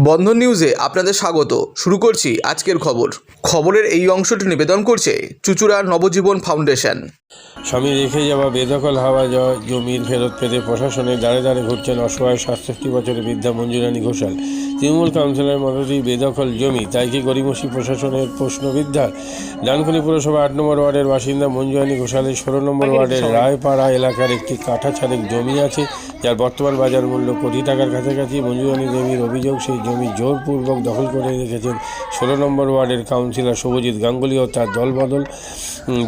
বন্ধন নিউজে আপনাদের স্বাগত। শুরু করছি আজকের খবর। খবরের এই অংশটি নিবেদন করছে চুচুড়া নবজীবন ফাউন্ডেশন। স্বামী রেখে যাওয়া বেদখল হাওয়া জ- জমির ফেরত পেতে প্রশাসনের দ্বারে দ্বারে ঘুরছেন অসহায় সাতষট্টি বছরের বৃদ্ধা মঞ্জুরানী ঘোষাল। তৃণমূল কাউন্সিলর মদতেই বেদখল জমি, তাই কি গরিমসি প্রশাসনের প্রশ্নবিদ্যার ডানকুনি পুরসভা আট নম্বর ওয়ার্ডের বাসিন্দা মঞ্জুরানী ঘোষালের ষোলো নম্বর ওয়ার্ডের রায়পাড়া এলাকার একটি কাঠা ছাড়েক জমি আছে, যার বর্তমান বাজার মূল্য কোটি টাকার কাছাকাছি। মঞ্জুরানী দেবীর অভিযোগ, সেই জমি জোরপূর্বক দখল করে রেখেছেন। ষোলো নম্বর ওয়ার্ডের কাউন্সিলর শুভজিৎ গাঙ্গুলি ও তার দলবদল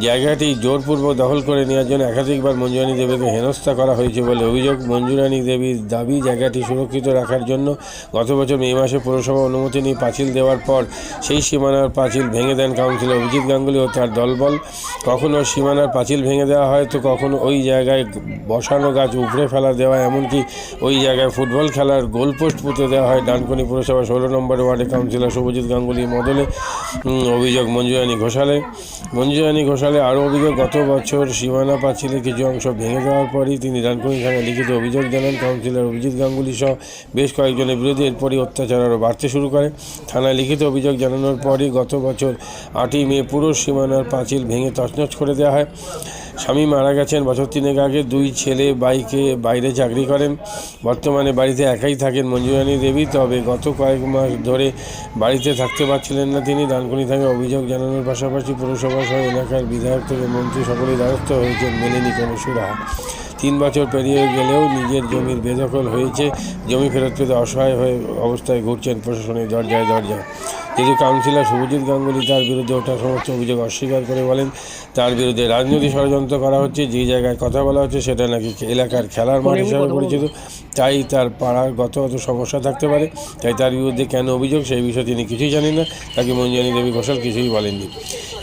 জায়গাটি জোরপূর্বক দখল করে নেওয়ার জন্য একাধিকবার মঞ্জুরানী দেবীকে হেনস্থা করা হয়েছে বলে অভিযোগ। মঞ্জুরানী দেবীর দাবি, জায়গাটি সুরক্ষিত রাখার জন্য গত বছর মে মাসে পৌরসভা অনুমতি নিয়ে পাঁচিল দেওয়ার পর সেই সীমানার পাঁচিল ভেঙে দেন কাউন্সিলর অভিজিৎ গাঙ্গুলি ও তার দলবল। কখনো সীমানার পাঁচিল ভেঙে দেওয়া হয় তো কখনো ওই জায়গায় বসানো গাছ উপড়ে ফেলা দেওয়া, এমনকি ওই জায়গায় ফুটবল খেলার গোলপোস্ট পুঁতে দেওয়া হয় ডানকুনি পুরসভা ষোলো নম্বর ওয়ার্ডে কাউন্সিলর শুভজিৎ গাঙ্গুলি মদলে অভিযোগ মঞ্জুরানী ঘোষালে। মঞ্জুরানী ঘোষালে আরও অভিযোগ, গত বছর সীমানা পাঁচিলের কিছু অংশ ভেঙে যাওয়ার পরই তিনি ডানকুনি থানায় লিখিত অভিযোগ জানান। কাউন্সিলর অভিজিৎ গাঙ্গুলি সহ বেশ কয়েকজনের বিরুদ্ধে এরপরই অত্যাচার আরও বাড়তে শুরু করে। থানায় লিখিত অভিযোগ জানানোর পরই গত বছর আটই মে পুরো সীমানার পাঁচিল ভেঙে তছনছ করে দেওয়া হয়। স্বামী মারা গেছেন, বছর তিনেক আগে। দুই ছেলে বাইকে বাইরে চাকরি করেন। বর্তমানে বাড়িতে একাই থাকেন মঞ্জুরানী দেবী। তবে গত কয়েক মাস ধরে বাড়িতে থাকতে পারছিলেন না তিনি। ডানকুনি থেকে অভিযোগ জানানোর পাশাপাশি পুরসভা সহ এলাকার বিধায়ক থেকে মন্ত্রী সকলেই দ্বারস্থ হয়েছেন মেলেনি কোনো সুরাহা তিন বছর পেরিয়ে গেলেও নিজের জমির বেদখল হয়েছে। জমি ফেরত পেতে অসহায় হয়ে অবস্থায় ঘুরছেন প্রশাসনের দরজায় দরজায় কিন্তু কাউন্সিলর শুভজিৎ গাঙ্গুলি তার বিরুদ্ধে ওঠা সমস্ত অভিযোগ অস্বীকার করে বলেন। তার বিরুদ্ধে রাজনৈতিক ষড়যন্ত্র করা হচ্ছে যে জায়গায় কথা বলা হচ্ছে সেটা নাকি এলাকার খেলার মাঠ হিসাবে পরিচিত। তাই তার পাড়ার গত গত সমস্যা থাকতে পারে। তাই তার বিরুদ্ধে কেন অভিযোগ সেই বিষয়ে তিনি কিছুই জানেন না। তাকে মঞ্জুরানী দেবী ঘোষাল কিছুই বলেননি।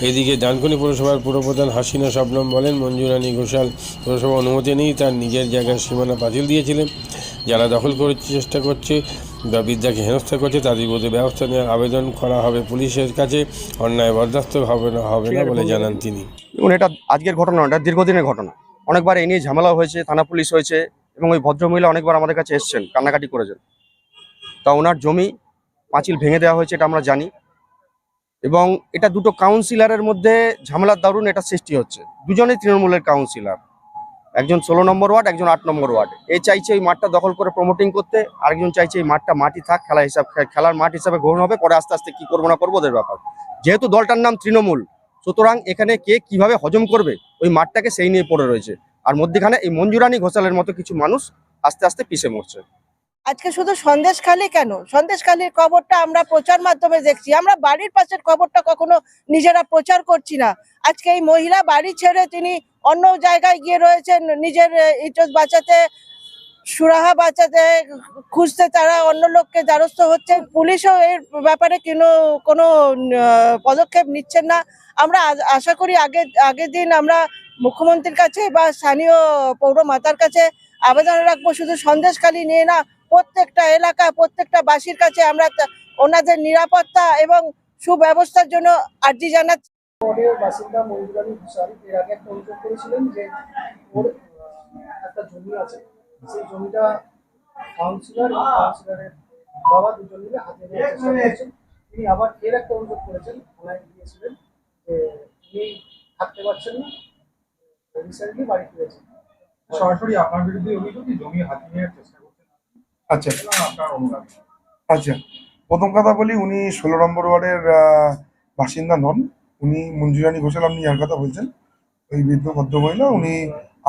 এদিকে ডানকুনি পুরসভার পুরপ্রধান হাসিনা শবনম বলেন মঞ্জুরানী ঘোষাল পুরসভা অনুমতি নেই তার নিজের জায়গার সীমানা পাঁচিল দিয়েছিলেন। যারা দখল করার চেষ্টা করছে বা বিদ্যাকে হেনস্থা করছে তাদের বিরুদ্ধে ব্যবস্থা নেওয়ার আবেদন করা হবে পুলিশের কাছে। অন্যায় বরদাস্ত হবে না হবে না বলে জানান তিনি। এবং এটা আজকের ঘটনা এটা দীর্ঘদিনের ঘটনা। অনেকবার এই নিয়ে ঝামেলা হয়েছে, থানা পুলিশ হয়েছে, এবং ওই ভদ্রমহিলা অনেকবার আমাদের কাছে এসেছেন, কান্নাকাটি করেছেন। তা ওনার জমি পাঁচিল ভেঙে দেওয়া হয়েছে, এটা আমরা জানি। এবং এটা দুটো কাউন্সিলরের মধ্যে ঝামেলার দারুণ এটা সৃষ্টি হচ্ছে। দুজনেই তৃণমূলের কাউন্সিলর একজন ষোলো নম্বর ওয়ার্ড, একজন আট নম্বর ওয়ার্ড। এ চাইছে এই মাঠটা দখল করে প্রমোটিং করতে, আরেকজন চাইছে এই মাঠটা মাটি থাক, খেলা হিসাব, খেলার মাঠ হিসাবে গ্রহণ হবে, পরে আস্তে আস্তে কি করব না করব ওদের ব্যাপার। যেহেতু দলটার নাম তৃণমূল, সুতরাং এখানে কে কীভাবে হজম করবে, ওই মাঠটাকে সেই নিয়ে পড়ে রয়েছে। আর মধ্যখানে এই মঞ্জুরানি ঘোষালের মতো কিছু মানুষ আস্তে আস্তে পিছিয়ে মরছে। আজকে শুধু সন্দেশখালি কেন? সন্দেশখালির খবরটা আমরা প্রচার মাধ্যমে দেখছি। আমরা বাড়ির পাশের খবরটা কখনো নিজেরা প্রচার করছি না। আজকে এই মহিলা বাড়ি ছেড়ে তিনি অন্য জায়গায় গিয়ে রয়েছেন, নিজের ইজ্জত বাঁচাতে, সুরাহা বাঁচাতে, খুঁজতে তারা অন্য লোককে দ্বারস্থ হচ্ছে পুলিশও এর ব্যাপারে কোনো কোনো পদক্ষেপ নিচ্ছেন না। আমরা আশা করি আগে আগের দিন আমরা মুখ্যমন্ত্রীর কাছে বা স্থানীয় পৌর মাতার কাছে আবেদন রাখব। শুধু সন্দেশখালি নিয়ে না প্রত্যেকটা এলাকা প্রত্যেকটা বাসীর কাছে আমরা ওনাদের নিরাপত্তা এবং সুব্যবস্থার জন্য আর্জি জানাচ্ছি। বাসিন্দা মঞ্জুরানী ঘোষাল এর আগে একটা অভিযোগ করেছিলেন যে ওর একটা জমি আছে। সেই জমিটা কাউন্সিলর কাউন্সিলরের বাবা দুজন মিলে হাতে তিনি আবার এর একটা অভিযোগ করেছেন গিয়েছিলেন যে তিনি থাকতে পারছেন না রিসেন্টলি বাড়ি ফিরেছেন। সরাসরি আপনার বিরুদ্ধে অভিযোগ জমি হাতিয়ে নেওয়ার চেষ্টা আচ্ছা। আচ্ছা প্রথম কথা বলি উনি ষোলো নম্বর ওয়ার্ডের বাসিন্দা নন। উনি মঞ্জুরানী ঘোষাল আপনি যার কথা বলছেন। ওই বৃদ্ধ ভদ্রমহিলা উনি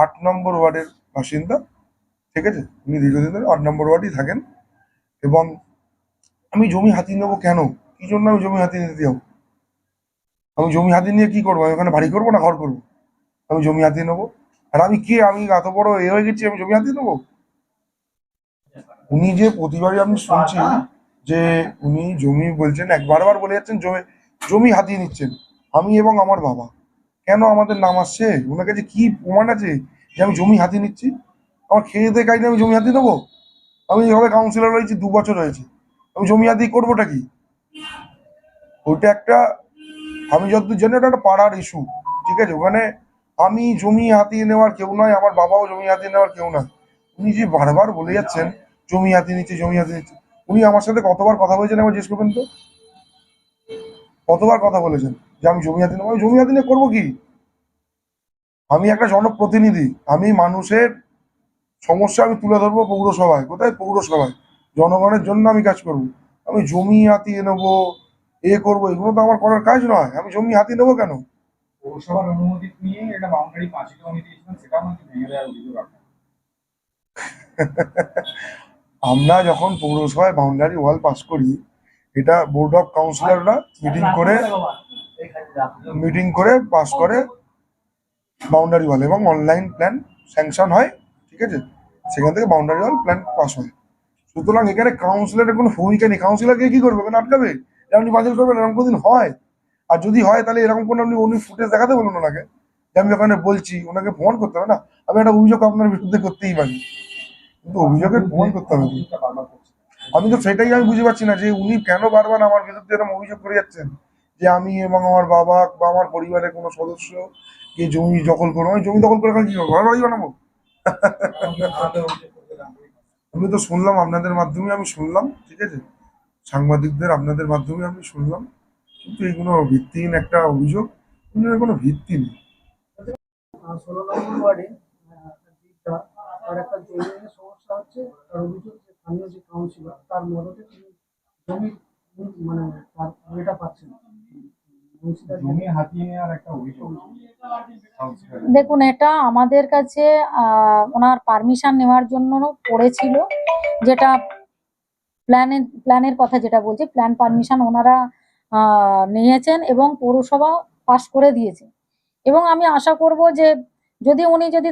আট নম্বর ওয়ার্ডের বাসিন্দা। ঠিক আছে? উনি দীর্ঘদিন ধরে আট নম্বর ওয়ার্ডেই থাকেন। এবং আমি জমি হাতিয়ে নেব কেন? কি জন্য আমি জমি হাতিয়ে নিতে যাব আমি জমি হাতিয়ে নিয়ে কি করব? আমি ওখানে বাড়ি করব না ঘর করব? আমি জমি হাতিয়ে নেব? আর আমি কে? আমি এত বড় এ হয়ে গেছি আমি জমি হাতিয়ে নেব? উনি যে প্রতিবারই আমি শুনছি যে উনি জমি বলছেন এক বারবার বলে যাচ্ছেন জমি জমি হাতিয়ে নিচ্ছেন। আমি এবং আমার বাবা। কেন আমাদের নাম আসছে? ওনার কাছে কি প্রমাণ আছে যে আমি জমি হাতিয়ে নিচ্ছি? আমার খেয়ে দিয়ে কাজে আমি জমি হাতিয়ে নেব আমি যেভাবে কাউন্সিলর রয়েছি দু বছর হয়েছে। আমি জমি হাতিয়ে করবোটা কি? ওইটা একটা আমি যতদূর জানি ওটা একটা পাড়ার ইস্যু ঠিক আছে? ওখানে আমি জমি হাতিয়ে নেওয়ার কেউ নয় আমার বাবাও জমি হাতিয়ে নেওয়ার কেউ নয়। উনি যে বারবার বলে যাচ্ছেন জমি হাতিয়ে নিচ্ছে জমি হাতিয়ে নিচ্ছে উনি আমার সাথে কতবার কথা বলেছেন একবার জিজ্ঞেস করবেন তো? কতবার কথা বলেছেন? যে আমি জমি হাতি নেব। আমি জমি হাতি নিয়ে করব কি? আমি একটা জনপ্রতিনিধি। আমি মানুষের সমস্যা আমি তুলে ধরবো পৌরসভায়। কোথায়? পৌরসভায়। জনগণের জন্য আমি কাজ করব। আমি জমি হাতিয়ে নেব এ করব এগুলো তো আমার করার কাজ নয়। আমি জমি হাতিয়ে নেব কেন? পৌরসভার অনুমতি নিয়ে একটা বাউন্ডারি পাঁচিল বানিয়ে দিয়েছিলেন সেটাও ভেঙে দেওয়ার অভিযোগ আপনার আমরা যখন পৌরসভায় বাউন্ডারি ওয়াল পাস করি, এটা বোর্ড অফ কাউন্সিলররা মিটিং করে মিটিং করে পাস করে বাউন্ডারি ওয়াল এবং অনলাইন প্ল্যান স্যাংশন হয়, ঠিক আছে? সেখান থেকে বাউন্ডারি ওয়াল প্ল্যান পাস হয়। সুতরাং এখানে কাউন্সিলরের কোনো ভূমিকা নেই। কাউন্সিলরকে কি করবে? ওখানে আটকাবে? আপনি বাতিল করবেন এরকম কোনদিন হয়? আর যদি হয়, তাহলে এরকম কোনো আপনি উনি ফুটেজ দেখাতে বলুন ওনাকে। যে আমি ওখানে বলছি, ওনাকে ফোন করতে হবে না? আমি একটা অভিযোগ আপনার বিরুদ্ধে করতেই পারি। কিন্তু অভিযোগের প্রমাণ করতে হবে আমি তো সেটাই আমি বুঝতে পারছি না যে উনি কেন বারবার আমার বিরুদ্ধে এরকম অভিযোগ করে যাচ্ছেন যে আমি এবং আমার বাবা বা আমার পরিবারের কোনো সদস্য কে জমি দখল করব? আমি জমি দখল করে কি করব ঘর বাড়ি বানাবো? আমি তো শুনলাম আপনাদের মাধ্যমে আমি শুনলাম ঠিক আছে? সাংবাদিকদের আপনাদের মাধ্যমে আমি শুনলাম কিন্তু এগুলো ভিত্তিহীন একটা অভিযোগ এগুলোর কোনো ভিত্তি নেই। ষোলো নম্বর ওয়ার্ডে তার একটা জমি সমস্যা হচ্ছে তার অভিযোগ যে স্থানীয় যে কাউন্সিলর তার মদতে তিনি জমি মানে তার এটা পাচ্ছেন। দেখুন এটা আমাদের কাছে ওনার পারমিশন নেওয়ার জন্য পড়েছিল। যেটা প্ল্যানের প্ল্যানের কথা যেটা বলছি প্ল্যান পারমিশন ওনারা নিয়েছেন এবং পৌরসভা পাশ করে দিয়েছে। এবং আমি আশা করব যে যদি উনি যদি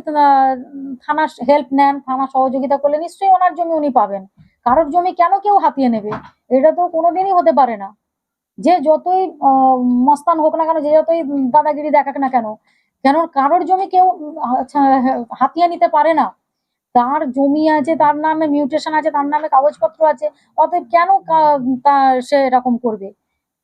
থানার হেল্প নেন থানা সহযোগিতা করলে নিশ্চয়ই ওনার জমি উনি পাবেন। কারোর জমি কেন কেউ হাতিয়ে নেবে? এটা তো কোনোদিনই হতে পারে না। যে যতই মস্তান হোক না কেন যে যতই দাদাগিরি দেখাক না কেন কেন কারোর জমি কেউ আচ্ছা, হাতিয়ে নিতে পারে না। তার জমি আছে তার নামে মিউটেশন আছে তার নামে কাগজপত্র আছে অতএব কেন সে এরকম করবে?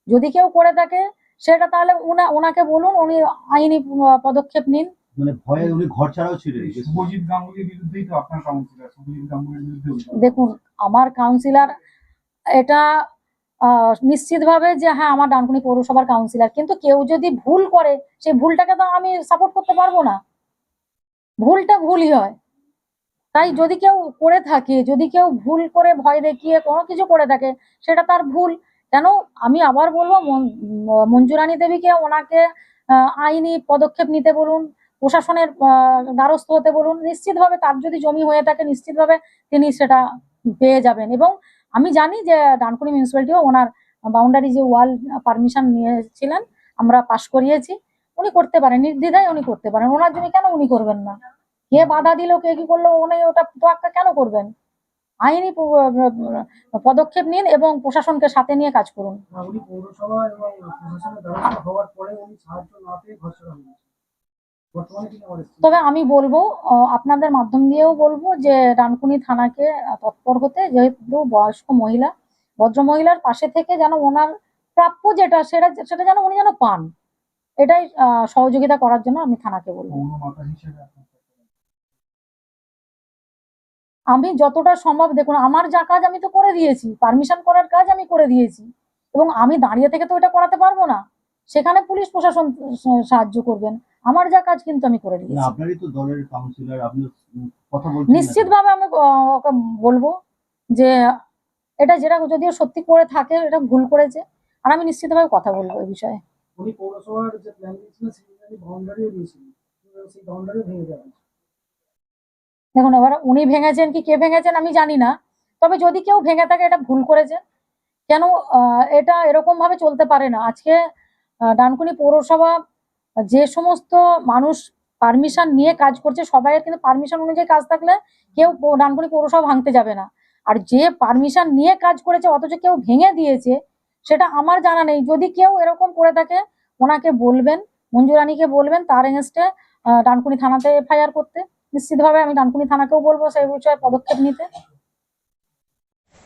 যদি কেউ করে থাকে সেটা তাহলে ওনাকে বলুন উনি আইনি পদক্ষেপ নিন। মানে ভয়ে উনি ঘর ছাড়াও ছিলেন। শুভজিৎ গাঙ্গুলির বিরুদ্ধেই তো আপনার কাউন্সিলর শুভজিৎ গাঙ্গুলির বিরুদ্ধে দেখুন আমার কাউন্সিলর এটা নিশ্চিতভাবে যে হ্যাঁ আমার ডানকুনি পৌরসভার কাউন্সিলর কিন্তু কেউ যদি ভুল করে সেই ভুলটাকে তো আমি সাপোর্ট করতে পারব না। ভুলটা ভুলই হয়। তাই যদি কেউ করে থাকে যদি কেউ ভুল করে ভয় দেখিয়ে কোনো কিছু করে থাকে সেটা তার ভুল। কেন? আমি আবার বলব মন- মঞ্জুরানী দেবীকে ওনাকে আইনি পদক্ষেপ নিতে বলুন প্রশাসনের দ্বারস্থ হতে বলুন, নিশ্চিতভাবে তার যদি জমি হয়ে থাকে, নিশ্চিতভাবে তিনি সেটা পেয়ে যাবেন। এবং আমি জানি যে ডানকুনি মিউনিসিপ্যালিটিও ওনার বাউন্ডারি যে ওয়াল পারমিশন নিয়েছিলেন, আমরা পাশ করিয়েছি, উনি করতে পারেন, নির্দ্বিধায় উনি করতে পারেন। ওনার জমি কেন উনি করবেন না? কে বাধা দিল, কে কি করল, উনি ওটা তোয়াক্কা কেন করবেন? আইনি পদক্ষেপ নিন এবং প্রশাসনকে সাথে নিয়ে কাজ করুন। তবে আমি বলব আপনাদের মাধ্যম দিয়েও বলব যে ডানকুনি থানাকে তৎপর হতে যেহেতু বয়স্ক মহিলা ভদ্র মহিলার পাশে থেকে যেন ওনার প্রাপ্য যেটা সেটা সেটা যেন উনি যেন পান এটাই সহযোগিতা করার জন্য আমি থানাকে বলব। আমি যতটা সম্ভব দেখুন আমার যা কাজ আমি তো করে দিয়েছি পারমিশন করার কাজ আমি করে দিয়েছি এবং আমি দাঁড়িয়ে থেকে তো এটা করাতে পারব না। সেখানে পুলিশ প্রশাসন সাহায্য করবেন। আমার যা কাজ কিন্তু আমি করে দিয়েছি। আপনারই তো দলের কাউন্সিলর আপনি কথা বলছেন নিশ্চিতভাবে আমি ওকে বলব যে এটা যেটা যদিও সত্যি করে থাকে এটা ভুল করেছে আর আমি নিশ্চিতভাবে কথা বলব এই বিষয়ে। উনি পৌরসভার যে প্ল্যান দিয়েছিলেন সেই বাউন্ডারিও দিয়েছিলেন। সেই বাউন্ডারিও ভেঙে হয়েছে। দেখুন এবার উনি ভেঙেছেন কি কে ভেঙেছেন আমি জানি না তবে যদি কেউ ভেঙে থাকে এটা ভুল করেছে। কেন আহ, এটা এরকম ভাবে চলতে পারে না। আজকে আহ, ডানকুনি পৌরসভা যে সমস্ত মানুষ পারমিশন নিয়ে কাজ করছে, সবাইয়ের কিন্তু পারমিশন অনুযায়ী কাজ থাকলে কেউ ডানকুনি পৌরসভা ভাঙতে যাবে না। আর যে পারমিশন নিয়ে কাজ করেছে, অথচ কেউ ভেঙে দিয়েছে, সেটা আমার জানা নেই। যদি কেউ এরকম করে থাকে, ওনাকে বলবেন, মঞ্জুরানিকে বলবেন তার এগেনস্টে ডানকুনি থানাতে এফআইআর করতে। নিশ্চিতভাবে আমি ডানকুনি থানাকেও বলব সেই বিষয়ে পদক্ষেপ নিতে।